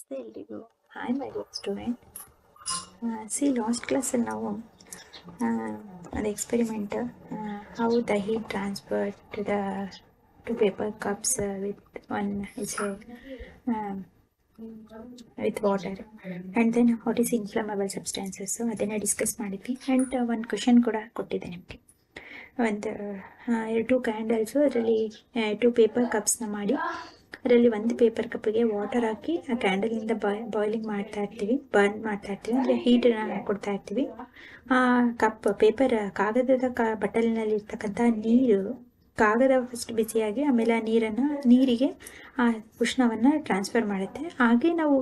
Still இப்போ hi mat students நான் சீ last கிளாஸ்ல நவோ அந்த experiment how the heat transferred to the to paper cups with one இசேம் 8 தடவை and then what is inflammable substances அதன discuss ಮಾಡಿದ್ವಿ and ಒಂದು question ಕೂಡ ಕೊಟ್ಟಿದೆ ನಿಮಗೆ ಒಂದು 2 ಕ್ಯಾಂಡಲ್ಸ್ ಅದರಲ್ಲಿ 2 paper cups ಮಾಡಿ ಅದರಲ್ಲಿ ಒಂದು ಪೇಪರ್ ಕಪ್ಗೆ ವಾಟರ್ ಹಾಕಿ ಆ ಕ್ಯಾಂಡಲಿಂದ ಬಾಯ್ ಬಾಯ್ಲಿಂಗ್ ಮಾಡ್ತಾ ಇರ್ತೀವಿ ಬರ್ನ್ ಮಾಡ್ತಾ ಇರ್ತೀವಿ ಅಂದರೆ ಹೀಟನ್ನು ಕೊಡ್ತಾ ಇರ್ತೀವಿ ಆ ಕಪ್ ಪೇಪರ್ ಕಾಗದದ ಕಾ ಬಟ್ಟಲಿನಲ್ಲಿ ನೀರು ಕಾಗದ ಫಸ್ಟ್ ಬಿಸಿಯಾಗಿ ಆಮೇಲೆ ಆ ನೀರನ್ನು ನೀರಿಗೆ ಆ ಉಷ್ಣವನ್ನು ಟ್ರಾನ್ಸ್ಫರ್ ಮಾಡುತ್ತೆ ಹಾಗೆ ನಾವು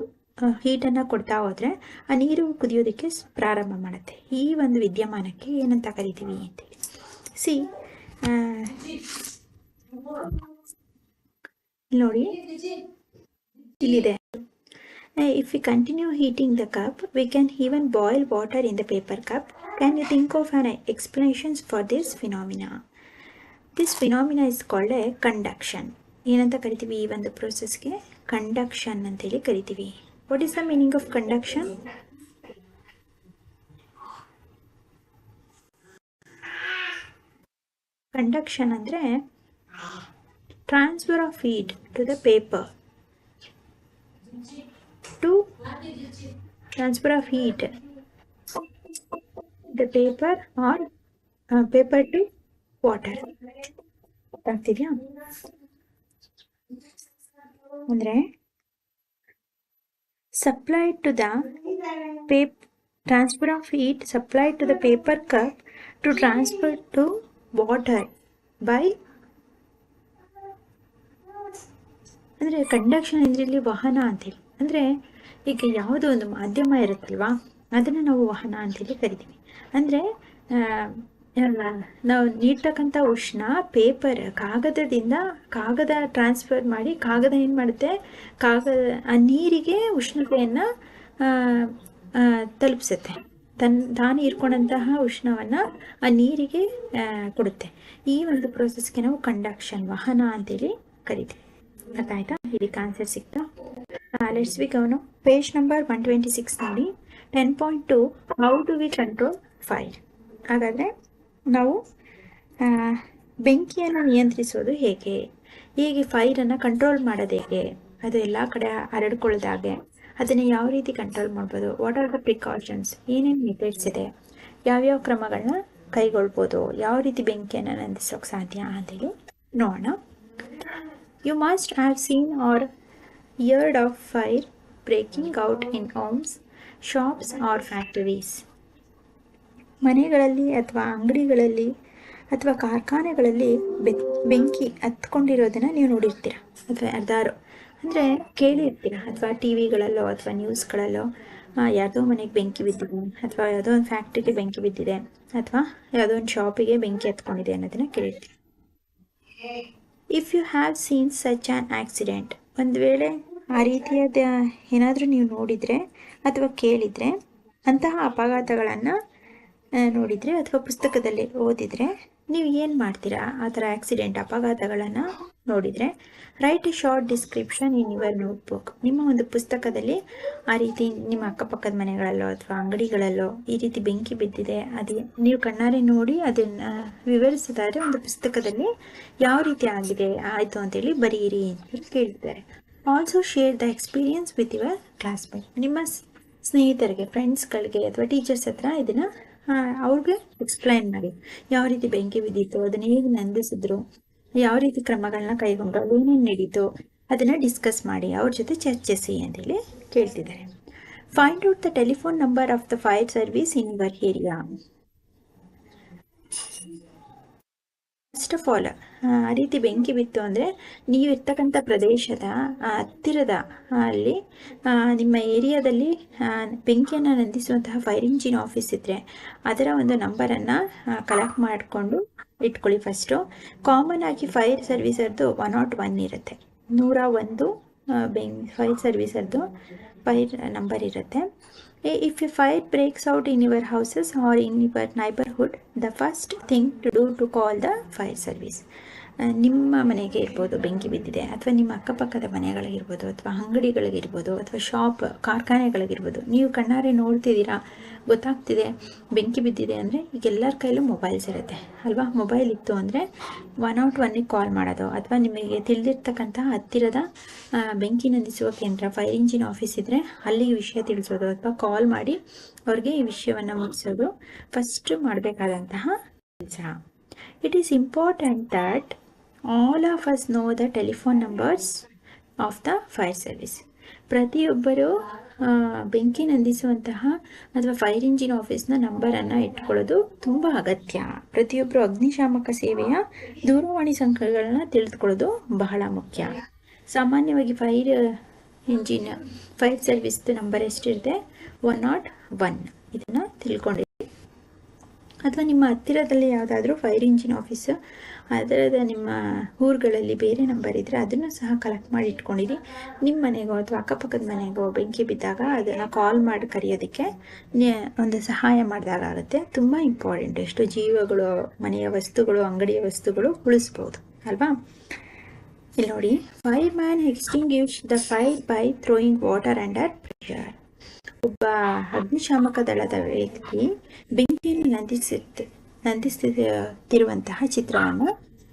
ಹೀಟನ್ನು ಕೊಡ್ತಾ ಹೋದರೆ ಆ ನೀರು ಕುದಿಯೋದಕ್ಕೆ ಪ್ರಾರಂಭ ಮಾಡುತ್ತೆ ಈ ಒಂದು ವಿದ್ಯಮಾನಕ್ಕೆ ಏನಂತ ಕರಿತೀವಿ ಅಂತೇಳಿ ಸಿ ನೋಡಿ ಇಲ್ಲಿದೆ if we continue heating the cup, we can even boil water in the paper cup. Can you think of an explanation for this phenomena? This phenomena is called a conduction. ಏನಂತ ಕರಿತೀವಿ ಈ ಒಂದು ಪ್ರೊಸೆಸ್ಗೆ conduction ಅಂತೇಳಿ ಕರಿತೀವಿ what is the meaning of conduction conduction ಅಂದರೆ transfer of heat to the paper. To transfer of heat, the paper or uh, paper to water. Bacteria. supply to the paper transfer of heat supplied to the paper cup to transfer to water by ಅಂದರೆ conduction ಇಲ್ಲಿ ವಾಹನ ಅಂತೇಳಿ ಅಂದರೆ ಈಗ ಯಾವುದೋ ಒಂದು ಮಾಧ್ಯಮ ಇರುತ್ತಲ್ವಾ ಅದನ್ನು ನಾವು ವಾಹನ ಅಂತೇಳಿ ಕರಿತೀವಿ ಅಂದರೆ ನಾವು ನೀಡ್ತಕ್ಕಂಥ ಉಷ್ಣ ಪೇಪರ್ ಕಾಗದದಿಂದ ಕಾಗದ ಟ್ರಾನ್ಸ್ಫರ್ ಮಾಡಿ ಕಾಗದ ಏನು ಮಾಡುತ್ತೆ ಕಾಗದ ಆ ನೀರಿಗೆ ಉಷ್ಣತೆಯನ್ನು ತಲುಪಿಸುತ್ತೆ ತನ್ ತಾನು ಇರ್ಕೊಂಡಂತಹ ಉಷ್ಣವನ್ನು ಆ ನೀರಿಗೆ ಕೊಡುತ್ತೆ ಈ ಒಂದು ಪ್ರೋಸೆಸ್ಗೆ ನಾವು ಕಂಡಕ್ಷನ್ ವಾಹನ ಅಂತೇಳಿ ಕರಿತೀವಿ ಗೊತ್ತಾಯ್ತಾ ಇದಕ್ಕೆ ಆನ್ಸರ್ ಸಿಕ್ತಾ let's we ಗವನು page number one twenty six ನೋಡಿ ten point two how to we control fire ಹಾಗಾದರೆ ನಾವು ಬೆಂಕಿಯನ್ನು ನಿಯಂತ್ರಿಸೋದು ಹೇಗೆ ಹೀಗೆ ಫೈರನ್ನು ಕಂಟ್ರೋಲ್ ಮಾಡೋದು ಹೇಗೆ ಅದು ಎಲ್ಲ ಕಡೆ ಹರಡ್ಕೊಳ್ದಾಗೆ ಅದನ್ನು ಯಾವ ರೀತಿ ಕಂಟ್ರೋಲ್ ಮಾಡ್ಬೋದು ವಾಟ್ ಆರ್ ದ ಪ್ರಿಕಾಷನ್ಸ್ ಏನೇನು ಮೆಥಡ್ಸ್ ಇದೆ ಯಾವ್ಯಾವ ಕ್ರಮಗಳನ್ನ ಕೈಗೊಳ್ಬೋದು ಯಾವ ರೀತಿ ಬೆಂಕಿಯನ್ನು ನಂದಿಸೋಕೆ ಸಾಧ್ಯ ಅಂತೇಳಿ ನೋಡೋಣ You must have seen or heard of fire breaking out in homes, shops or factories. ಮನೆಗಳಲ್ಲಿ ಅಥವಾ ಅಂಗಡಿಗಳಲ್ಲಿ ಅಥವಾ ಕಾರ್ಖಾನೆಗಳಲ್ಲಿ ಬೆಂಕಿ ಹತ್ಕೊಂಡಿರೋದನ್ನು ನೀವು ನೋಡಿರ್ತೀರಾ ಅಥವಾ ಯಾರ್ದಾರು ಅಂದರೆ ಕೇಳಿರ್ತೀರ ಅಥವಾ ಟಿ ವಿಗಳಲ್ಲೋ ಅಥವಾ ನ್ಯೂಸ್ಗಳಲ್ಲೋ ಯಾವುದೋ ಮನೆಗೆ ಬೆಂಕಿ ಬಿದ್ದಿದೆ ಅಥವಾ ಯಾವುದೋ ಒಂದು ಫ್ಯಾಕ್ಟ್ರಿಗೆ ಬೆಂಕಿ ಬಿದ್ದಿದೆ ಅಥವಾ ಯಾವುದೋ ಒಂದು ಶಾಪಿಗೆ ಬೆಂಕಿ ಹತ್ಕೊಂಡಿದೆ ಅನ್ನೋದನ್ನ ಕೇಳಿರ್ತೀರ if you have seen such an accident ಒಂದು ವೇಳೆ ಆ ರೀತಿಯಾದ ಏನಾದರೂ ನೀವು ನೋಡಿದರೆ ಅಥವಾ ಕೇಳಿದರೆ ಅಂತಹ ಅಪಘಾತಗಳನ್ನು ನೋಡಿದರೆ ಅಥವಾ ಪುಸ್ತಕದಲ್ಲಿ ಓದಿದರೆ ನೀವು ಏನು ಮಾಡ್ತೀರಾ ಆ ಥರ ಆಕ್ಸಿಡೆಂಟ್ ಅಪಘಾತಗಳನ್ನು ನೋಡಿದರೆ write a short description in your notebook ನಿಮ್ಮ ಒಂದು ಪುಸ್ತಕದಲ್ಲಿ ಆ ರೀತಿ ನಿಮ್ಮ ಅಕ್ಕಪಕ್ಕದ ಮನೆಗಳಲ್ಲೋ ಅಥವಾ ಅಂಗಡಿಗಳಲ್ಲೋ ಈ ರೀತಿ ಬೆಂಕಿ ಬಿದ್ದಿದೆ ಅದೇ ನೀವು ಕಣ್ಣಾರೆ ನೋಡಿ ಅದನ್ನು ವಿವರಿಸಿದಾದರೆ ಒಂದು ಪುಸ್ತಕದಲ್ಲಿ ಯಾವ ರೀತಿ ಆಗಿದೆ ಆಯಿತು ಅಂತೇಳಿ ಬರೀರಿ ಅಂತ ಕೇಳ್ತಿದ್ದಾರೆ also share the experience with your classmate ನಿಮ್ಮ ಸ್ನೇಹಿತರಿಗೆ ಫ್ರೆಂಡ್ಸ್ಗಳಿಗೆ ಅಥವಾ ಟೀಚರ್ಸ್ ಹತ್ರ ಇದನ್ನು ಹಾ ಅವ್ರಿಗೆ ಎಕ್ಸ್ಪ್ಲೈನ್ ಮಾಡಿ ಯಾವ ರೀತಿ ಬೆಂಕಿ ಬಿದ್ದಿತ್ತು ಅದನ್ನ ಹೇಗೆ ನಂದಿಸಿದ್ರು ಯಾವ ರೀತಿ ಕ್ರಮಗಳನ್ನ ಕೈಗೊಂಡ್ರು ಅದೇನೇನು ನಡೀತು ಅದನ್ನ ಡಿಸ್ಕಸ್ ಮಾಡಿ ಅವ್ರ ಜೊತೆ ಚರ್ಚಿಸಿ ಅಂತೇಳಿ ಕೇಳ್ತಿದ್ದಾರೆ find out the telephone number of the fire service in your area first of all ಆ ರೀತಿ ಬೆಂಕಿ ಬಿತ್ತು ಅಂದರೆ ನೀವು ಇರ್ತಕ್ಕಂಥ ಪ್ರದೇಶದ ಹತ್ತಿರದ ಅಲ್ಲಿ ನಿಮ್ಮ ಏರಿಯಾದಲ್ಲಿ ಬೆಂಕಿಯನ್ನು ನಂದಿಸುವಂತಹ ಫೈರ್ ಇಂಜಿನ್ ಆಫೀಸ್ ಇದ್ದರೆ ಅದರ ಒಂದು ನಂಬರನ್ನು ಕಲೆಕ್ಟ್ ಮಾಡಿಕೊಂಡು ಇಟ್ಕೊಳ್ಳಿ ಫಸ್ಟು ಕಾಮನ್ ಆಗಿ ಫೈರ್ ಸರ್ವಿಸರ್ದು ಒನ್ ನಾಟ್ ಒನ್ ಇರುತ್ತೆ ನೂರ ಒಂದು file service addu fire number irutte. If a fire breaks out in your houses or in your neighborhood, the first thing to do to call the fire service. ನಿಮ್ಮ ಮನೆಗೆ ಇರ್ಬೋದು ಬೆಂಕಿ ಬಿದ್ದಿದೆ ಅಥವಾ ನಿಮ್ಮ ಅಕ್ಕಪಕ್ಕದ ಮನೆಗಳಿಗಿರ್ಬೋದು ಅಥವಾ ಅಂಗಡಿಗಳಿಗಿರ್ಬೋದು ಅಥವಾ ಶಾಪ್ ಕಾರ್ಖಾನೆಗಳಿಗಿರ್ಬೋದು ನೀವು ಕಣ್ಣಾರೆ ನೋಡ್ತಿದ್ದೀರಾ ಗೊತ್ತಾಗ್ತಿದೆ ಬೆಂಕಿ ಬಿದ್ದಿದೆ ಅಂದರೆ ಈಗ ಎಲ್ಲರ ಕೈಲೂ ಮೊಬೈಲ್ಸ್ ಇರುತ್ತೆ ಅಲ್ವಾ ಮೊಬೈಲ್ ಇತ್ತು ಅಂದರೆ ಒನ್ ಔಟ್ ಒನ್ನಿಗೆ ಕಾಲ್ ಮಾಡೋದು ಅಥವಾ ನಿಮಗೆ ತಿಳಿದಿರ್ತಕ್ಕಂಥ ಹತ್ತಿರದ ಬೆಂಕಿ ನಂದಿಸುವ ಕೇಂದ್ರ ಫೈರ್ ಇಂಜಿನ್ ಆಫೀಸ್ ಇದ್ದರೆ ಅಲ್ಲಿಗೆ ವಿಷಯ ತಿಳಿಸೋದು ಅಥವಾ ಕಾಲ್ ಮಾಡಿ ಅವ್ರಿಗೆ ಈ ವಿಷಯವನ್ನು ಮುಗಿಸೋದು ಫಸ್ಟ್ ಮಾಡಬೇಕಾದಂತಹ ಕೆಲಸ it is important that all of us know the telephone numbers of the fire service ಪ್ರತಿಯೊಬ್ಬರು ಬೆಂಕಿ ನಂದಿಸುವಂತಹ ಅಥವಾ ಫೈರ್ ಇಂಜಿನ್ ಆಫೀಸ್ನ ನಂಬರನ್ನು ಇಟ್ಕೊಳ್ಳೋದು ತುಂಬ ಅಗತ್ಯ ಪ್ರತಿಯೊಬ್ಬರು ಅಗ್ನಿಶಾಮಕ ಸೇವೆಯ ದೂರವಾಣಿ ಸಂಖ್ಯೆಗಳನ್ನ ತಿಳಿದುಕೊಳ್ಳೋದು ಬಹಳ ಮುಖ್ಯ ಸಾಮಾನ್ಯವಾಗಿ ಫೈರ್ ಇಂಜಿನ್ ಫೈರ್ ಸರ್ವಿಸ್ದು ನಂಬರ್ ಎಷ್ಟಿರುತ್ತೆ ಒನ್ ನಾಟ್ ಒನ್ ಇದನ್ನು ತಿಳ್ಕೊಂಡಿದೆ ಅಥವಾ ನಿಮ್ಮ ಹತ್ತಿರದಲ್ಲಿ ಯಾವುದಾದ್ರೂ ಫೈರ್ ಇಂಜಿನ್ ಆಫೀಸು ಅದರದ ನಿಮ್ಮ ಊರುಗಳಲ್ಲಿ ಬೇರೆ ನಂಬರ್ ಇದ್ದರೆ ಅದನ್ನು ಸಹ ಕಲೆಕ್ಟ್ ಮಾಡಿ ಇಟ್ಕೊಂಡಿರಿ ನಿಮ್ಮ ಮನೆಗೋ ಅಥವಾ ಅಕ್ಕಪಕ್ಕದ ಮನೆಗೋ ಬೆಂಕಿ ಬಿದ್ದಾಗ ಅದನ್ನು ಕಾಲ್ ಮಾಡಿ ಕರೆಯೋದಕ್ಕೆ ಒಂದು ಸಹಾಯ ಮಾಡಿದಾಗ ಆಗುತ್ತೆ ತುಂಬ ಇಂಪಾರ್ಟೆಂಟ್ ಎಷ್ಟು ಜೀವಗಳು ಮನೆಯ ವಸ್ತುಗಳು ಅಂಗಡಿಯ ವಸ್ತುಗಳು ಉಳಿಸ್ಬೋದು ಅಲ್ವಾ ಇಲ್ಲಿ ನೋಡಿ fire man use the fire by throwing water under pressure ಒಬ್ಬ ಅಗ್ನಿಶಾಮಕ ದಳದ ವ್ಯಕ್ತಿ ಬೆಂಕಿಯನ್ನು ನಂದಿಸುತ್ತ ನಂದಿಸುತ್ತಿರುವಂತಹ ಚಿತ್ರವನ್ನು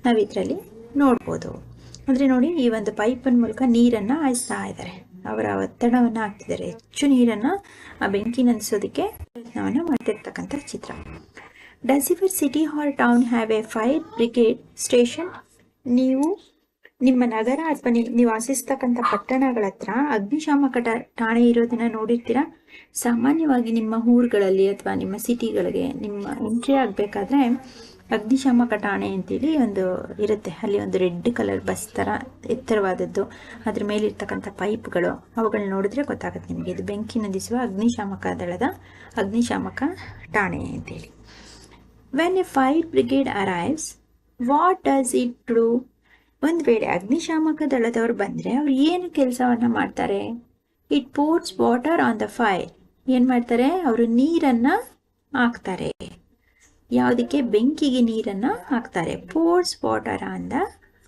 ನಾವು ಇದರಲ್ಲಿ ನೋಡ್ಬೋದು ಅಂದರೆ ನೋಡಿ ಈ ಒಂದು ಪೈಪನ ಮೂಲಕ ನೀರನ್ನು ಹಾಯಿಸ್ತಾ ಇದ್ದಾರೆ ಅವರ ಒತ್ತಡವನ್ನು ಹಾಕ್ತಿದ್ದಾರೆ ಹೆಚ್ಚು ನೀರನ್ನು ಆ ಬೆಂಕಿ ನಂದಿಸೋದಕ್ಕೆ ಪ್ರಯತ್ನವನ್ನು ಮಾಡ್ತಿರ್ತಕ್ಕಂಥ ಚಿತ್ರ does city hall town have a fire brigade station ನೀವು ನಿಮ್ಮ ನಗರ ಅಥವಾ ನೀವು ವಾಸಿಸ್ತಕ್ಕಂಥ ಪಟ್ಟಣಗಳ ಹತ್ರ ಅಗ್ನಿಶಾಮಕ ಠಾಣೆ ಇರೋದನ್ನ ನೋಡಿರ್ತೀರಾ ಸಾಮಾನ್ಯವಾಗಿ ನಿಮ್ಮ ಊರುಗಳಲ್ಲಿ ಅಥವಾ ನಿಮ್ಮ ಸಿಟಿಗಳಿಗೆ ನಿಮ್ಮ ಎಂಟ್ರಿ ಆಗಬೇಕಾದ್ರೆ ಅಗ್ನಿಶಾಮಕ ಠಾಣೆ ಅಂತೇಳಿ ಒಂದು ಇರುತ್ತೆ ಅಲ್ಲಿ ಒಂದು ರೆಡ್ ಕಲರ್ ಬಸ್ ಥರ ಎತ್ತರವಾದದ್ದು ಅದ್ರ ಮೇಲಿರ್ತಕ್ಕಂಥ ಪೈಪ್ಗಳು ಅವುಗಳನ್ನ ನೋಡಿದ್ರೆ ಗೊತ್ತಾಗುತ್ತೆ ನಿಮಗೆ ಇದು ಬೆಂಕಿ ನಂದಿಸುವ ಅಗ್ನಿಶಾಮಕ ದಳದ ಅಗ್ನಿಶಾಮಕ ಠಾಣೆ ಅಂತೇಳಿ when a fire brigade arrives what does it to ಒಂದು ವೇಳೆ ಅಗ್ನಿಶಾಮಕ ದಳದವರು ಬಂದರೆ ಅವ್ರು ಏನು ಕೆಲಸವನ್ನು ಮಾಡ್ತಾರೆ it pours water on the fire ಏನು ಮಾಡ್ತಾರೆ ಅವರು ನೀರನ್ನು ಹಾಕ್ತಾರೆ ಯಾವುದಕ್ಕೆ ಬೆಂಕಿಗೆ ನೀರನ್ನು ಹಾಕ್ತಾರೆ pours water on the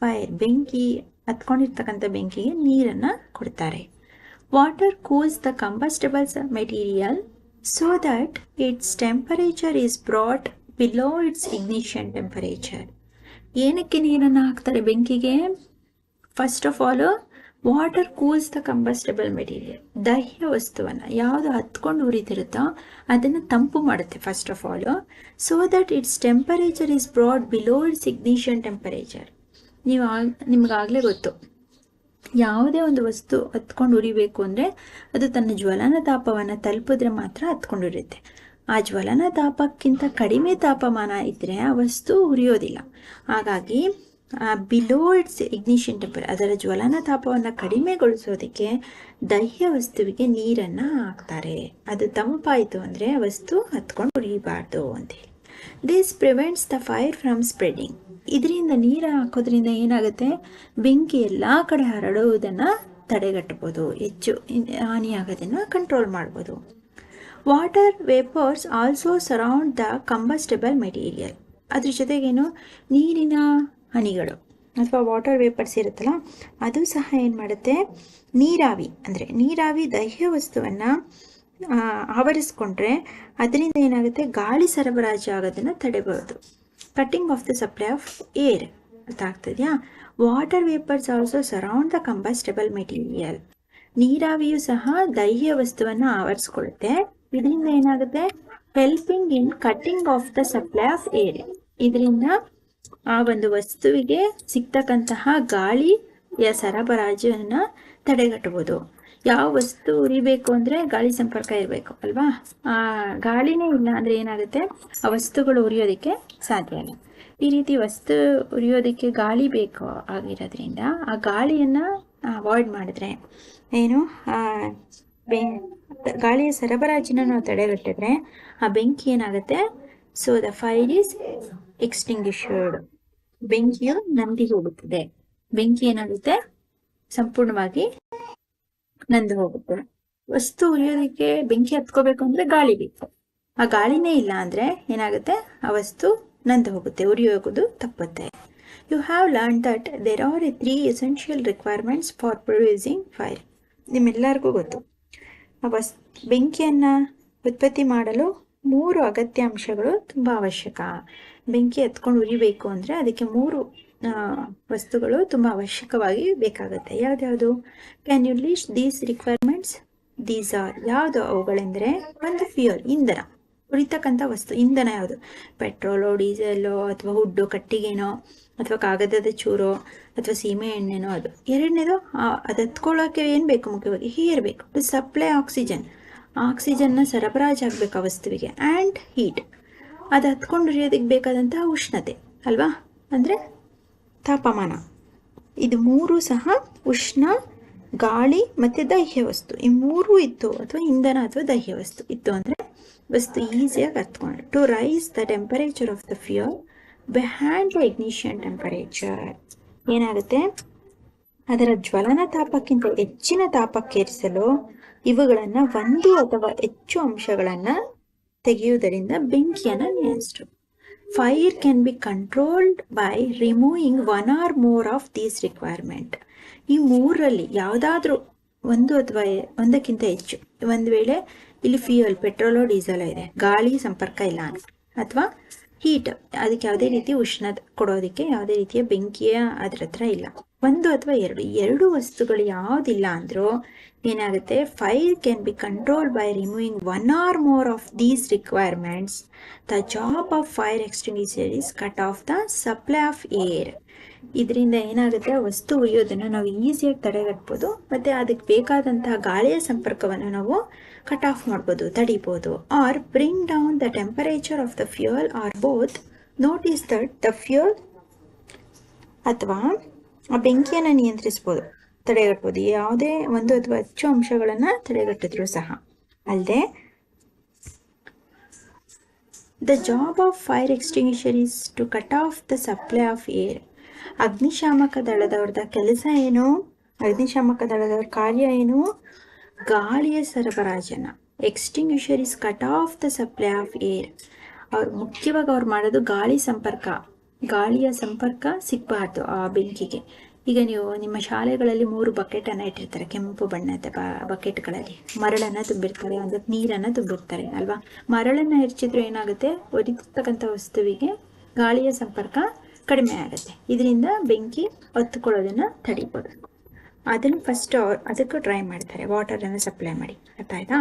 fire ಬೆಂಕಿ ಹತ್ಕೊಂಡಿರ್ತಕ್ಕಂಥ ಬೆಂಕಿಗೆ ನೀರನ್ನು ಕೊಡ್ತಾರೆ water cools the combustibles material so that its temperature is brought below its ignition temperature ಏನಕ್ಕೆ ನೀರನ್ನು ಹಾಕ್ತಾರೆ ಬೆಂಕಿಗೆ first of all water cools the combustible material ದಹ್ಯ ವಸ್ತುವನ್ನು ಯಾವುದು ಹತ್ಕೊಂಡು ಉರಿದಿರುತ್ತೋ ಅದನ್ನು ತಂಪು ಮಾಡುತ್ತೆ first of all so that its temperature is brought below its ignition temperature ನೀವು ಆಗ ನಿಮ್ಗಾಗಲೇ ಗೊತ್ತು ಯಾವುದೇ ಒಂದು ವಸ್ತು ಹತ್ಕೊಂಡು ಉರಿಬೇಕು ಅಂದರೆ ಅದು ತನ್ನ ಜ್ವಲನ ತಾಪವನ್ನು ತಲುಪಿದ್ರೆ ಮಾತ್ರ ಹತ್ಕೊಂಡು ಉರಿಯುತ್ತೆ ಆ ಜ್ವಲನ ತಾಪಕ್ಕಿಂತ ಕಡಿಮೆ ತಾಪಮಾನ ಇದ್ದರೆ ಆ ವಸ್ತು ಉರಿಯೋದಿಲ್ಲ ಹಾಗಾಗಿ ಬಿಲೋ ಇಟ್ಸ್ ಇಗ್ನಿಷನ್ ಟೆಂಪರ್ ಅದರ ಜ್ವಲನ ತಾಪವನ್ನು ಕಡಿಮೆಗೊಳಿಸೋದಕ್ಕೆ ದಹ್ಯ ವಸ್ತುವಿಗೆ ನೀರನ್ನು ಹಾಕ್ತಾರೆ ಅದು ತಂಪಾಯಿತು ಅಂದರೆ ವಸ್ತು ಹತ್ಕೊಂಡು ಉರಿಬಾರ್ದು ಅಂತೇಳಿ this prevents the fire from spreading ಇದರಿಂದ ನೀರು ಹಾಕೋದ್ರಿಂದ ಏನಾಗುತ್ತೆ ಬೆಂಕಿ ಎಲ್ಲ ಕಡೆ ಹರಡುವುದನ್ನು ತಡೆಗಟ್ಟಬೋದು ಹೆಚ್ಚು ಹಾನಿಯಾಗೋದನ್ನು ಕಂಟ್ರೋಲ್ ಮಾಡ್ಬೋದು water vapours also surround the combustible material ಅದ್ರ ಜೊತೆಗೇನು ನೀರಿನ ಹನಿಗಳು ಅಥವಾ ವಾಟರ್ ವೇಪರ್ಸ್ ಇರುತ್ತಲ್ಲ ಅದು ಸಹ ಏನು ಮಾಡುತ್ತೆ ನೀರಾವಿ ಅಂದರೆ ನೀರಾವಿ ದಹ್ಯ ವಸ್ತುವನ್ನು ಆವರಿಸ್ಕೊಂಡ್ರೆ ಅದರಿಂದ ಏನಾಗುತ್ತೆ ಗಾಳಿ ಸರಬರಾಜು ಆಗೋದನ್ನು ತಡೆಯಬಹುದು cutting off the supply of air ಗೊತ್ತಾಗ್ತದೆಯಾ water vapours also surround the combustible material ನೀರಾವಿಯು ಸಹ ದಹ್ಯ ವಸ್ತುವನ್ನು ಆವರಿಸ್ಕೊಳ್ಳುತ್ತೆ ಇದರಿಂದ ಏನಾಗುತ್ತೆ helping in cutting off the supply of air ಇದರಿಂದ ಆ ಒಂದು ವಸ್ತುವಿಗೆ ಸಿಗ್ತಕ್ಕಂತಹ ಗಾಳಿಯ ಸರಬರಾಜನ್ನು ತಡೆಗಟ್ಟಬಹುದು ಯಾವ ವಸ್ತು ಉರಿಬೇಕು ಅಂದ್ರೆ ಗಾಳಿ ಸಂಪರ್ಕ ಇರಬೇಕು ಅಲ್ವಾ ಆ ಗಾಳಿನೇ ಇಲ್ಲ ಅಂದ್ರೆ ಏನಾಗುತ್ತೆ ಆ ವಸ್ತುಗಳು ಉರಿಯೋದಿಕ್ಕೆ ಸಾಧ್ಯ ಇಲ್ಲ ಈ ರೀತಿ ವಸ್ತು ಉರಿಯೋದಕ್ಕೆ ಗಾಳಿ ಬೇಕು ಆಗಿರೋದ್ರಿಂದ ಆ ಗಾಳಿಯನ್ನ ಅವಾಯ್ಡ್ ಮಾಡಿದ್ರೆ ಏನು ಬೆಂ ಗಾಳಿಯ ಸರಬರಾಜಿನ ನಾವು ತಡೆಗಟ್ಟಿದ್ರೆ ಆ ಬೆಂಕಿ ಏನಾಗುತ್ತೆ so the fire is extinguished ಬೆಂಕಿಯು ನಂದಿ ಹೋಗುತ್ತದೆ ಬೆಂಕಿ ಏನಾಗುತ್ತೆ ಸಂಪೂರ್ಣವಾಗಿ ನಂದು ಹೋಗುತ್ತೆ ವಸ್ತು ಉರಿಯೋದಕ್ಕೆ ಬೆಂಕಿ ಹತ್ಕೋಬೇಕು ಅಂದ್ರೆ ಗಾಳಿ ಬೇಕು ಆ ಗಾಳಿನೇ ಇಲ್ಲ ಅಂದ್ರೆ ಏನಾಗುತ್ತೆ ಆ ವಸ್ತು ನಂದು ಹೋಗುತ್ತೆ ಉರಿಯೋಗೋದು ತಪ್ಪುತ್ತೆ you have learn that there are a three essential requirements for producing fire ನಿಮ್ಮೆಲ್ಲರಿಗೂ ಗೊತ್ತು ವಸ್ ಬೆಂಕಿಯನ್ನು ಉತ್ಪತ್ತಿ ಮಾಡಲು ಮೂರು ಅಗತ್ಯ ಅಂಶಗಳು ತುಂಬ ಅವಶ್ಯಕ ಬೆಂಕಿ ಎತ್ಕೊಂಡು ಉರಿಬೇಕು ಅಂದರೆ ಅದಕ್ಕೆ ಮೂರು ವಸ್ತುಗಳು ತುಂಬ ಅವಶ್ಯಕವಾಗಿ ಬೇಕಾಗುತ್ತೆ ಯಾವ್ದ್ಯಾವುದು can you list these requirements these are ಯಾವುದು ಅವುಗಳೆಂದರೆ ಒಂದು ಫ್ಯೂಯಲ್ ಇಂಧನ ಉರಿತಕ್ಕಂಥ ವಸ್ತು ಇಂಧನ ಯಾವುದು ಪೆಟ್ರೋಲೋ ಡೀಸೆಲ್ಲೋ ಅಥವಾ ಹುಡ್ಡು ಕಟ್ಟಿಗೆನೋ ಅಥವಾ ಕಾಗದದ ಚೂರೋ ಅಥವಾ ಸೀಮೆ ಎಣ್ಣೆನೋ ಅದು ಎರಡನೇದು ಅದು ಹತ್ಕೊಳ್ಳೋಕೆ ಏನು ಬೇಕು ಮುಖ್ಯವಾಗಿ ಹೀರ್ಬೇಕು ಬೇಕು ಟು ಸಪ್ಲೈ ಆಕ್ಸಿಜನ್ ಆಕ್ಸಿಜನ್ನ ಸರಬರಾಜು ಆಗಬೇಕು ಆ ವಸ್ತುವಿಗೆ ಆ್ಯಂಡ್ ಹೀಟ್ ಅದು ಹತ್ಕೊಂಡು ಉರಿಯೋದಕ್ಕೆ ಬೇಕಾದಂತಹ ಉಷ್ಣತೆ ಅಲ್ವಾ ಅಂದರೆ ತಾಪಮಾನ ಇದು ಮೂರು ಸಹ ಉಷ್ಣ ಗಾಳಿ ಮತ್ತು ದಹ್ಯ ವಸ್ತು ಈ ಮೂರೂ ಇತ್ತು ಅಥವಾ ಇಂಧನ ಅಥವಾ ದಹ್ಯ ವಸ್ತು ಇತ್ತು ಅಂದರೆ ವಸ್ತು ಈಸಿಯಾಗಿ ಹತ್ಕೊಂಡು to raise the temperature of the fuel behind the ignition temperature ಏನಾಗುತ್ತೆ ಅದರ ಜ್ವಲನ ತಾಪಕ್ಕಿಂತ ಹೆಚ್ಚಿನ ತಾಪಕ್ಕೇರಿಸಲು ಇವುಗಳನ್ನು ಒಂದು ಅಥವಾ ಹೆಚ್ಚು ಅಂಶಗಳನ್ನು ತೆಗೆಯುವುದರಿಂದ ಬೆಂಕಿಯನ್ನು ನಿಯಂತ್ರ fire can be controlled by removing one or more of these requirement ಈ ಮೂರಲ್ಲಿ ಯಾವುದಾದ್ರೂ ಒಂದು ಅಥವಾ ಒಂದಕ್ಕಿಂತ ಹೆಚ್ಚು ಒಂದು ವೇಳೆ ಇಲ್ಲಿ ಫ್ಯೂಯಲ್ ಪೆಟ್ರೋಲು ಡೀಸೆಲ್ ಇದೆ ಗಾಳಿ ಸಂಪರ್ಕ ಇಲ್ಲ ಅಥವಾ ಹೀಟ್ ಅದಕ್ಕೆ ಯಾವುದೇ ರೀತಿ ಉಷ್ಣ ಕೊಡೋದಕ್ಕೆ ಯಾವುದೇ ರೀತಿಯ ಬೆಂಕಿಯ ಅದ್ರ ಹತ್ರ ಇಲ್ಲ ಒಂದು ಅಥವಾ ಎರಡು ಎರಡು ವಸ್ತುಗಳು ಯಾವುದಿಲ್ಲ ಅಂದರೂ ಏನಾಗುತ್ತೆ fire can be control by removing one or more of these requirements the job of fire extinguisher is cut off the supply of air ಇದರಿಂದ ಏನಾಗುತ್ತೆ ವಸ್ತು ಉರಿಯೋದನ್ನು ನಾವು ಈಸಿಯಾಗಿ ತಡೆಗಟ್ಬೋದು ಮತ್ತು ಅದಕ್ಕೆ ಬೇಕಾದಂತಹ ಗಾಳಿಯ ಸಂಪರ್ಕವನ್ನು ನಾವು ಕಟ್ ಆಫ್ ಮಾಡ್ಬೋದು ತಡಿಬೋದು or bring down the temperature of the fuel or both notice that the fuel ಅಥವಾ ಆ ಬೆಂಕಿಯನ್ನು ನಿಯಂತ್ರಿಸ್ಬೋದು ತಡೆಗಟ್ಟಬಹುದು ಯಾವುದೇ ಒಂದು ಅಥವಾ ಹೆಚ್ಚು ಅಂಶಗಳನ್ನು ತಡೆಗಟ್ಟಿದ್ರು ಸಹ ಅಲ್ಲದೆ the job of fire extinguisher is to cut off the supply of air ಅಗ್ನಿಶಾಮಕ ದಳದವ್ರದ ಕೆಲಸ ಏನು ಅಗ್ನಿಶಾಮಕ ದಳದವ್ರ ಕಾರ್ಯ ಏನು ಗಾಳಿಯ ಸರಬರಾಜನ extinguisher is cut off the supply of air ಅವ್ರು ಮುಖ್ಯವಾಗಿ ಅವ್ರು ಮಾಡೋದು ಗಾಳಿ ಸಂಪರ್ಕ ಗಾಳಿಯ ಸಂಪರ್ಕ ಸಿಗಬಾರ್ದು ಆ ಬೆಂಕಿಗೆ ಈಗ ನೀವು ನಿಮ್ಮ ಶಾಲೆಗಳಲ್ಲಿ ಮೂರು ಬಕೆಟ್ ಅನ್ನ ಇಟ್ಟಿರ್ತಾರೆ ಕೆಂಪು ಬಣ್ಣದ ಬಕೆಟ್ಗಳಲ್ಲಿ ಮರಳನ್ನ ತುಂಬಿರ್ತಾರೆ ಅಂದ್ರೆ ನೀರನ್ನ ತುಂಬಿರ್ತಾರೆ ಅಲ್ವಾ ಮರಳನ್ನ ಹೆಚ್ಚಿದ್ರೆ ಏನಾಗುತ್ತೆ ಒರಿತಕ್ಕಂಥ ವಸ್ತುವಿಗೆ ಗಾಳಿಯ ಸಂಪರ್ಕ ಕಡಿಮೆ ಆಗುತ್ತೆ ಇದರಿಂದ ಬೆಂಕಿ ಹೊತ್ತುಕೊಳ್ಳೋದನ್ನ ತಡಿಬೋದು ಅದನ್ನು ಫಸ್ಟ್ ಅದಕ್ಕೂ ಟ್ರೈ ಮಾಡ್ತಾರೆ ವಾಟರನ್ನು ಸಪ್ಲೈ ಮಾಡಿ ಅರ್ಥ ಆಯ್ತಾ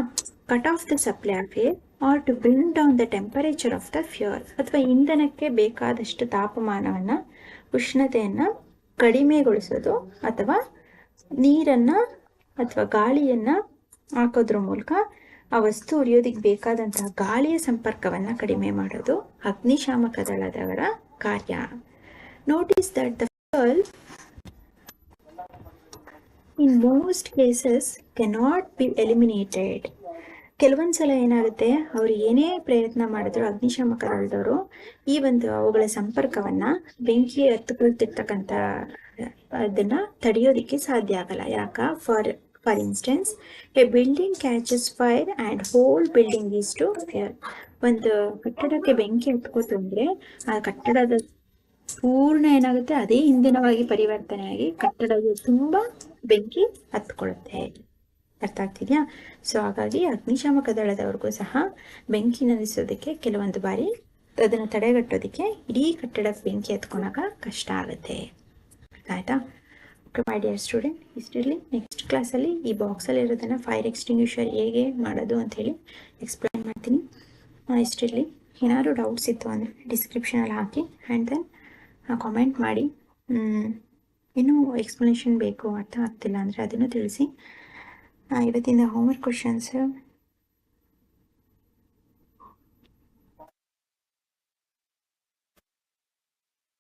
cut off the supply of air or to bring down the temperature of the fuel ಅಥವಾ ಇಂಧನಕ್ಕೆ ಬೇಕಾದಷ್ಟು ತಾಪಮಾನವನ್ನು ಉಷ್ಣತೆಯನ್ನು ಕಡಿಮೆಗೊಳಿಸೋದು ಅಥವಾ ನೀರನ್ನ ಅಥವಾ ಗಾಳಿಯನ್ನ ಹಾಕೋದ್ರ ಮೂಲಕ ಆ ವಸ್ತು ಉರಿಯೋದಕ್ಕೆ ಬೇಕಾದಂತಹ ಗಾಳಿಯ ಸಂಪರ್ಕವನ್ನ ಕಡಿಮೆ ಮಾಡೋದು ಅಗ್ನಿಶಾಮಕ ದಳದವರ ಕಾರ್ಯ notice that the in most cases cannot be eliminated ಕೆಲವೊಂದು ಸಲ ಏನಾಗುತ್ತೆ ಅವ್ರು ಏನೇ ಪ್ರಯತ್ನ ಮಾಡಿದ್ರು ಅಗ್ನಿಶಾಮಕ ದಳದವರು ಈ ಒಂದು ಅವುಗಳ ಸಂಪರ್ಕವನ್ನ ಬೆಂಕಿ ಹತ್ತುಕೊಳ್ತಿರ್ತಕ್ಕಂಥ ಅದನ್ನ ತಡೆಯೋದಿಕ್ಕೆ ಸಾಧ್ಯ ಆಗಲ್ಲ ಯಾಕ for for instance a building catches fire and whole building is to ಒಂದು ಕಟ್ಟಡಕ್ಕೆ ಬೆಂಕಿ ಹತ್ಕೋತು ಆ ಕಟ್ಟಡದ ಪೂರ್ಣ ಏನಾಗುತ್ತೆ ಅದೇ ಹಿಂದಿನವಾಗಿ ಪರಿವರ್ತನೆ ಆಗಿ ಕಟ್ಟಡವು ತುಂಬಾ ಬೆಂಕಿ ಹತ್ಕೊಳ್ಳುತ್ತೆ ಅರ್ಥ ಆಗ್ತಿದೆಯಾ ಸೊ ಹಾಗಾಗಿ ಅಗ್ನಿಶಾಮಕ ದಳದವ್ರಿಗೂ ಸಹ ಬೆಂಕಿ ನಂದಿಸೋದಕ್ಕೆ ಕೆಲವೊಂದು ಬಾರಿ ಅದನ್ನು ತಡೆಗಟ್ಟೋದಕ್ಕೆ ಇಡೀ ಕಟ್ಟಡ ಬೆಂಕಿ ಹತ್ಕೊಳಕ ಕಷ್ಟ ಆಗುತ್ತೆ ಆಯ್ತಾ ಓಕೆ ಮೈ ಡಿಯರ್ ಸ್ಟೂಡೆಂಟ್ ಇಷ್ಟಿರಲಿ ನೆಕ್ಸ್ಟ್ ಕ್ಲಾಸಲ್ಲಿ ಈ ಬಾಕ್ಸಲ್ಲಿ ಇರೋದನ್ನು ಫೈರ್ ಎಕ್ಸ್ಟಿಂಗ್ಯೂಷರ್ ಹೇಗೆ ಮಾಡೋದು ಅಂಥೇಳಿ ಎಕ್ಸ್ಪ್ಲೈನ್ ಮಾಡ್ತೀನಿ ಇಷ್ಟಿರಲಿ ಏನಾದರೂ ಡೌಟ್ಸ್ ಇತ್ತು ಅಂದರೆ ಡಿಸ್ಕ್ರಿಪ್ಷನಲ್ಲಿ ಹಾಕಿ ಆ್ಯಂಡ್ ದೆನ್ ಕಾಮೆಂಟ್ ಮಾಡಿ ಏನು ಎಕ್ಸ್ಪ್ಲನೇಷನ್ ಬೇಕು ಅರ್ಥ ಆಗ್ತಿಲ್ಲ ಅಂದರೆ ಅದನ್ನು ತಿಳಿಸಿ I bet in the homework questions here.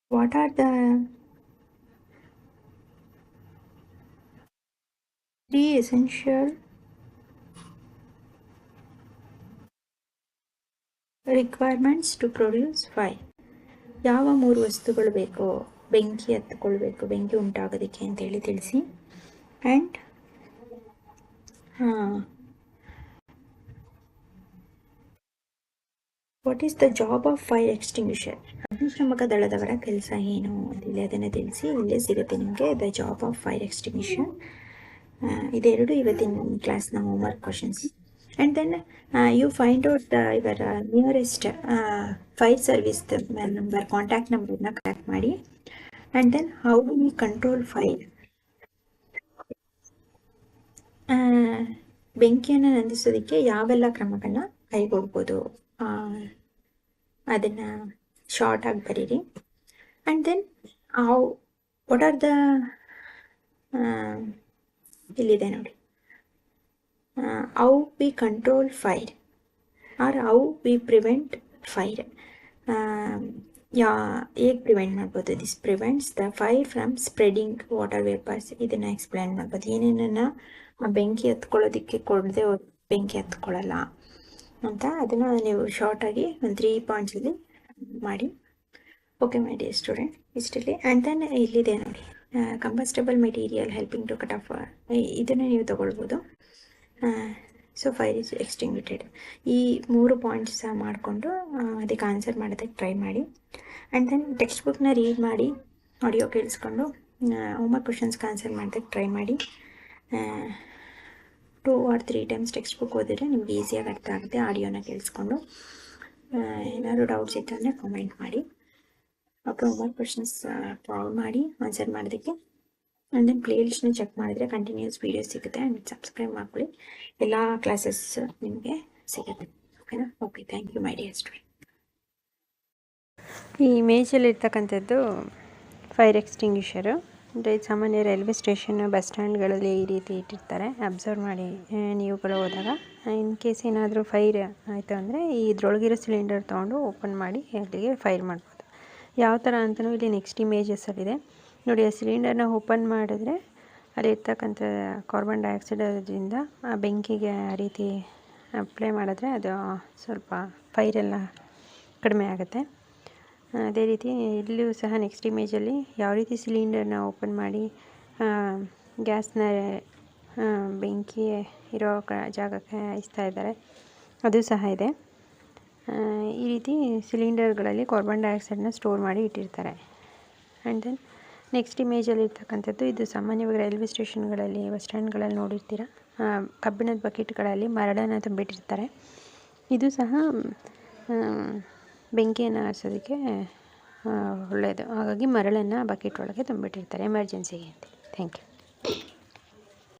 What are the three essential requirements to produce fire ಯಾವ ಮೂರು ವಸ್ತುಗಳು ಬೇಕೋ ಬೆಂಕಿ ಹತ್ಕೊಳ್ಬೇಕು ಬೆಂಕಿ ಉಂಟಾಗೋದಕ್ಕೆ ಅಂತೇಳಿ ತಿಳಿಸಿ and what is the job of fire extinguisher ಅಗ್ನಿಶಾಮಕ ದಳದವರ ಕೆಲಸ ಏನು ಅಂತೇಳಿ ಅದನ್ನು ತಿಳಿಸಿ ಇಲ್ಲೇ ಸಿಗುತ್ತೆ ನಿಮಗೆ the job of fire extinguisher ಇದೆರಡು ಇವತ್ತಿನ ಕ್ಲಾಸ್ನ homework questions and then you find out the ಇವರ nearest fire service number contact ನಂಬರ್ನ ಕಲೆಕ್ಟ್ ಮಾಡಿ and then how do you control fire ಬೆಂಕಿಯನ್ನು ನಂದಿಸೋದಕ್ಕೆ ಯಾವೆಲ್ಲ ಕ್ರಮಗಳನ್ನ ಕೈಗೊಳ್ಬೋದು ಅದನ್ನು ಶಾರ್ಟ್ ಆಗಿ ಬರೀರಿ ಆ್ಯಂಡ್ ದೆನ್ ಅವು ವಾಟ್ ಆರ್ ದ ಇಲ್ಲಿದೆ ನೋಡಿ how we control fire or how we prevent fire ಯಾ ಹೇಗೆ ಪ್ರಿವೆಂಟ್ ಮಾಡ್ಬೋದು this prevents the fire from spreading water vapours ಇದನ್ನು ಎಕ್ಸ್ಪ್ಲೇನ್ ಮಾಡ್ಬೋದು ಏನೇನನ್ನು ಬೆಂಕಿ ಹತ್ಕೊಳ್ಳೋದಕ್ಕೆ ಕೊಡದೆ ಬೆಂಕಿ ಹತ್ಕೊಳ್ಳಲ್ಲ ಅಂತ ಅದನ್ನು ನೀವು ಶಾರ್ಟಾಗಿ ಒಂದು ತ್ರೀ ಪಾಯಿಂಟ್ಸಲ್ಲಿ ಮಾಡಿ ಓಕೆ ಮೈ ಡಿಯರ್ ಸ್ಟೂಡೆಂಟ್ ಇಷ್ಟಲ್ಲಿ ಆ್ಯಂಡ್ ದೆನ್ ಇಲ್ಲಿದೆ ನೋಡಿ combustible material helping to cut off ಇದನ್ನು ನೀವು ತೊಗೊಳ್ಬೋದು ಸೊ ಫೈರ್ ಇಸ್ ಎಕ್ಸ್ಟಿಂಗ್ಯೂಟೆಡ್ ಈ ಮೂರು ಪಾಯಿಂಟ್ಸ್ ಮಾಡಿಕೊಂಡು ಅದಕ್ಕೆ ಆನ್ಸರ್ ಮಾಡೋದಕ್ಕೆ ಟ್ರೈ ಮಾಡಿ ಆ್ಯಂಡ್ ದೆನ್ ಟೆಕ್ಸ್ಟ್ ಬುಕ್ನ ರೀಡ್ ಮಾಡಿ ಆಡಿಯೋ ಕೇಳಿಸ್ಕೊಂಡು ಹೋಮ್ವರ್ಕ್ ಕ್ವಶನ್ಸ್ಗೆ ಆನ್ಸರ್ ಮಾಡೋದಕ್ಕೆ ಟ್ರೈ ಮಾಡಿ two or three times text book ಓದಿದ್ರೆ ನಿಮ್ಗೆ ಈಸಿಯಾಗಿ ಅರ್ಥ ಆಗುತ್ತೆ ಆಡಿಯೋನ ಕೇಳಿಸ್ಕೊಂಡು ಏನಾದರೂ ಡೌಟ್ಸ್ ಇತ್ತು ಅಂದರೆ ಕಮೆಂಟ್ ಮಾಡಿ ಓಕೆ ವರ್ಕ್ ಕ್ವಶನ್ಸ್ ಪ್ರಾವ್ ಮಾಡಿ ಆನ್ಸರ್ ಮಾಡೋದಕ್ಕೆ ಆ್ಯಂಡ್ ದೆನ್ ಪ್ಲೇ ಲಿಸ್ಟ್ನ ಚೆಕ್ ಮಾಡಿದರೆ ಕಂಟಿನ್ಯೂಸ್ ವೀಡಿಯೋಸ್ ಸಿಗುತ್ತೆ ಆ್ಯಂಡ್ ಸಬ್ಸ್ಕ್ರೈಬ್ ಮಾಡ್ಕೊಳ್ಳಿ ಎಲ್ಲ ಕ್ಲಾಸಸ್ ನಿಮಗೆ ಸಿಗುತ್ತೆ ಓಕೆನಾ okay thank you my dear student ಈ ಇಮೇಜಲ್ಲಿರ್ತಕ್ಕಂಥದ್ದು ಇರ್ತಕ್ಕಂಥದ್ದು ಫೈರ್ ಎಕ್ಸ್ಟಿಂಗ್ವಿಷರು ಅಂದರೆ ಸಾಮಾನ್ಯ ರೈಲ್ವೆ ಸ್ಟೇಷನ್ ಬಸ್ ಸ್ಟ್ಯಾಂಡ್ಗಳಲ್ಲಿ ಈ ರೀತಿ ಇಟ್ಟಿರ್ತಾರೆ ಅಬ್ಸರ್ವ್ ಮಾಡಿ ನೀವು ಕೂಡ ಹೋದಾಗ ಇನ್ ಕೇಸ್ ಏನಾದರೂ ಫೈರ್ ಆಯಿತು ಅಂದರೆ ಈ ಇದ್ರೊಳಗಿರೋ ಸಿಲಿಂಡರ್ ತೊಗೊಂಡು ಓಪನ್ ಮಾಡಿ ಅಲ್ಲಿಗೆ ಫೈರ್ ಮಾಡ್ಬೋದು ಯಾವ ಥರ ಅಂತಲೂ ಇಲ್ಲಿ ನೆಕ್ಸ್ಟ್ ಇಮೇಜಸ್ಸಲ್ಲಿದೆ ನೋಡಿ ಆ ಸಿಲಿಂಡರ್ನ ಓಪನ್ ಮಾಡಿದ್ರೆ ಅಲ್ಲಿರ್ತಕ್ಕಂಥ ಕಾರ್ಬನ್ ಡೈಆಕ್ಸೈಡದಿಂದ ಆ ಬೆಂಕಿಗೆ ಆ ರೀತಿ ಅಪ್ಲೈ ಮಾಡಿದ್ರೆ ಅದು ಸ್ವಲ್ಪ ಫೈರೆಲ್ಲ ಕಡಿಮೆ ಆಗುತ್ತೆ ಅದೇ ರೀತಿ ಇಲ್ಲೂ ಸಹ ನೆಕ್ಸ್ಟ್ ಇಮೇಜಲ್ಲಿ ಯಾವ ರೀತಿ ಸಿಲಿಂಡರ್ನ ಓಪನ್ ಮಾಡಿ ಗ್ಯಾಸ್ನ ಬೆಂಕಿ ಇರೋ ಕ ಜಾಗಕ್ಕೆ ಹಾಯಿಸ್ತಾ ಇದ್ದಾರೆ ಅದು ಸಹ ಇದೆ ಈ ರೀತಿ ಸಿಲಿಂಡರ್ಗಳಲ್ಲಿ ಕಾರ್ಬನ್ ಡೈಆಕ್ಸೈಡ್ನ ಸ್ಟೋರ್ ಮಾಡಿ ಇಟ್ಟಿರ್ತಾರೆ ಆ್ಯಂಡ್ ದೆನ್ ನೆಕ್ಸ್ಟ್ ಇಮೇಜಲ್ಲಿ ಇರ್ತಕ್ಕಂಥದ್ದು ಇದು ಸಾಮಾನ್ಯವಾಗಿ ರೈಲ್ವೆ ಸ್ಟೇಷನ್ಗಳಲ್ಲಿ ಬಸ್ ಸ್ಟ್ಯಾಂಡ್ಗಳಲ್ಲಿ ನೋಡಿರ್ತೀರ ಕಬ್ಬಿಣದ ಬಕೆಟ್ಗಳಲ್ಲಿ ಮರಳನ್ನು ತುಂಬಿಟ್ಟಿರ್ತಾರೆ ಇದು ಸಹ ಬೆಂಕಿಯನ್ನು ಆರಿಸೋದಕ್ಕೆ ಒಳ್ಳೆಯದು ಹಾಗಾಗಿ ಮರಳನ್ನು ಬಕೆಟ್ ಒಳಗೆ ತುಂಬಿಟ್ಟಿರ್ತಾರೆ ಎಮರ್ಜೆನ್ಸಿಗೆ ಅಂತ ಥ್ಯಾಂಕ್ ಯು